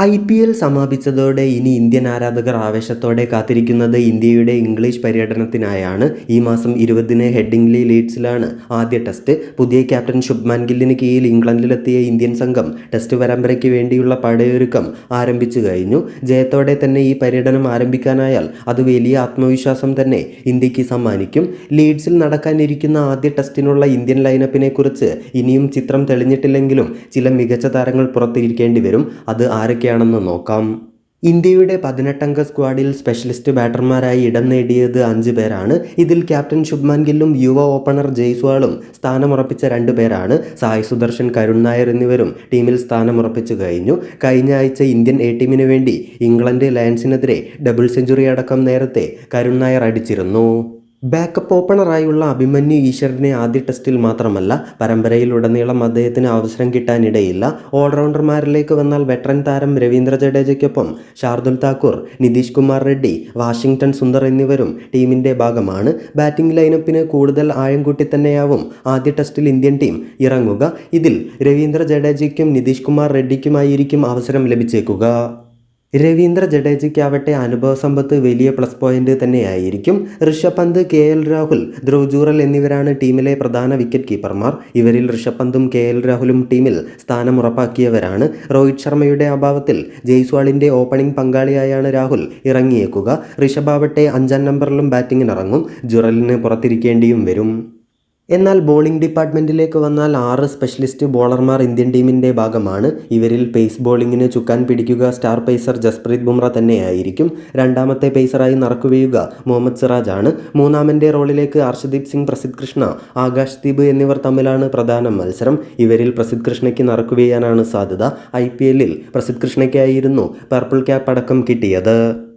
I P L സമാപിച്ചതോടെ ഇനി Indian ആരാധകർ ആവേശത്തോടെ കാത്തിരിക്കുന്നത് ഇന്ത്യയുടെ ഇംഗ്ലീഷ് പര്യടനത്തിനായാണ്. ഈ മാസം ഇരുപതിന് ഹെഡിംഗ്ലി ലീഡ്സിലാണ് ആദ്യ ടെസ്റ്റ്. പുതിയ ക്യാപ്റ്റൻ ശുഭ്മാൻ ഗില്ലിന് കീഴിൽ ഇംഗ്ലണ്ടിലെത്തിയ ഇന്ത്യൻ സംഘം ടെസ്റ്റ് പരമ്പരയ്ക്ക് വേണ്ടിയുള്ള പടയൊരുക്കം ആരംഭിച്ചു കഴിഞ്ഞു. ജയത്തോടെ തന്നെ ഈ പര്യടനം ആരംഭിക്കാനായാൽ അത് വലിയ ആത്മവിശ്വാസം തന്നെ ഇന്ത്യയ്ക്ക് സമ്മാനിക്കും. ലീഡ്സിൽ നടക്കാനിരിക്കുന്ന ആദ്യ ടെസ്റ്റിനുള്ള ഇന്ത്യൻ ലൈനപ്പിനെ കുറിച്ച് ഇനിയും ചിത്രം തെളിഞ്ഞിട്ടില്ലെങ്കിലും ചില മികച്ച താരങ്ങൾ പുറത്തിരിക്കേണ്ടി വരും അത് ആരൊക്കെയാണെന്ന് നോക്കാം. ഇന്ത്യയുടെ പതിനെട്ടംഗ സ്ക്വാഡിൽ സ്പെഷ്യലിസ്റ്റ് ബാറ്റർമാരായി ഇടം നേടിയത് അഞ്ച് പേരാണ്. ഇതിൽ ക്യാപ്റ്റൻ ശുഭ്മാൻ ഗില്ലും യുവ ഓപ്പണർ ജയ്സ്വാളും സ്ഥാനമുറപ്പിച്ച രണ്ട് പേരാണ്. സായ് സുദർശൻ കരുൺ നായർ എന്നിവരും ടീമിൽ സ്ഥാനമുറപ്പിച്ചു കഴിഞ്ഞു. കഴിഞ്ഞ ആഴ്ച ഇന്ത്യൻ എ ടീമിന് വേണ്ടി ഇംഗ്ലണ്ട് ലയൺസിനെതിരെ ഡബിൾ സെഞ്ചുറി അടക്കം നേരത്തെ കരുൺ നായർ അടിച്ചിരുന്നു. ബാക്കപ്പ് ഓപ്പണറായുള്ള അഭിമന്യു ഈശ്വരനെ ആദ്യ ടെസ്റ്റിൽ മാത്രമല്ല പരമ്പരയിലുടനീളം അദ്ദേഹത്തിന് അവസരം കിട്ടാനിടയില്ല. ഓൾറൗണ്ടർമാരിലേക്ക് വന്നാൽ വെറ്ററൻ താരം രവീന്ദ്ര ജഡേജയ്ക്കൊപ്പം ഷാർദുൽ താക്കൂർ നിതീഷ് കുമാർ റെഡ്ഡി വാഷിംഗ്ടൺ സുന്ദർ എന്നിവരും ടീമിന്റെ ഭാഗമാണ്. ബാറ്റിംഗ് ലൈനപ്പിന് കൂടുതൽ ആഴം കൂട്ടി തന്നെയാവും ആദ്യ ടെസ്റ്റിൽ ഇന്ത്യൻ ടീം ഇറങ്ങുക. ഇതിൽ രവീന്ദ്ര ജഡേജയ്ക്കും നിതീഷ് കുമാർ റെഡ്ഡിക്കുമായിരിക്കും അവസരം ലഭിച്ചേക്കുക. രവീന്ദ്ര ജഡേജയ്ക്കാവട്ടെ അനുഭവ സമ്പത്ത് വലിയ പ്ലസ് പോയിന്റ് തന്നെയായിരിക്കും. ഋഷഭ് പന്ത് കെ എൽ രാഹുൽ ധ്രുവ് ജൂറൽ എന്നിവരാണ് ടീമിലെ പ്രധാന വിക്കറ്റ് കീപ്പർമാർ. ഇവരിൽ ഋഷഭ് പന്തും കെ എൽ രാഹുലും ടീമിൽ സ്ഥാനം ഉറപ്പാക്കിയവരാണ് രോഹിത് ശർമ്മയുടെ അഭാവത്തിൽ ജയ്സ്വാളിന്റെ ഓപ്പണിംഗ് പങ്കാളിയായാണ് രാഹുൽ ഇറങ്ങിയേക്കുക. ഋഷഭ് ആവട്ടെ അഞ്ചാം നമ്പറിലും ബാറ്റിങ്ങിനിറങ്ങും ജുറലിന് പുറത്തിരിക്കേണ്ടിയും വരും. എന്നാൽ ബോളിംഗ് ഡിപ്പാർട്ട്മെന്റിലേക്ക് വന്നാൽ ആറ് സ്പെഷ്യലിസ്റ്റ് ബോളർമാർ ഇന്ത്യൻ ടീമിന്റെ ഭാഗമാണ്. ഇവരിൽ പേസ് ബോളിങ്ങിന് ചുക്കാൻ പിടിക്കുക സ്റ്റാർ പേസർ ജസ്പ്രീത് ബുംറ തന്നെയായിരിക്കും. രണ്ടാമത്തെ പേസറായി നറുക്കുവീഴുക മുഹമ്മദ് സിറാജ് ആണ്. മൂന്നാമന്റെ റോളിലേക്ക് അർഷദീപ് സിംഗ് പ്രസിദ് കൃഷ്ണ ആകാശ് ദീപ് എന്നിവർ തമ്മിലാണ് പ്രധാന മത്സരം. ഇവരിൽ പ്രസിദ്ധ് കൃഷ്ണയ്ക്ക് നറുക്കുവീഴാനാണ് സാധ്യത. ഐ പി എല്ലിൽ പ്രസിദ്ധ് കൃഷ്ണയ്ക്കായിരുന്നു പർപ്പിൾ ക്യാപ്പ് അടക്കം കിട്ടിയത്.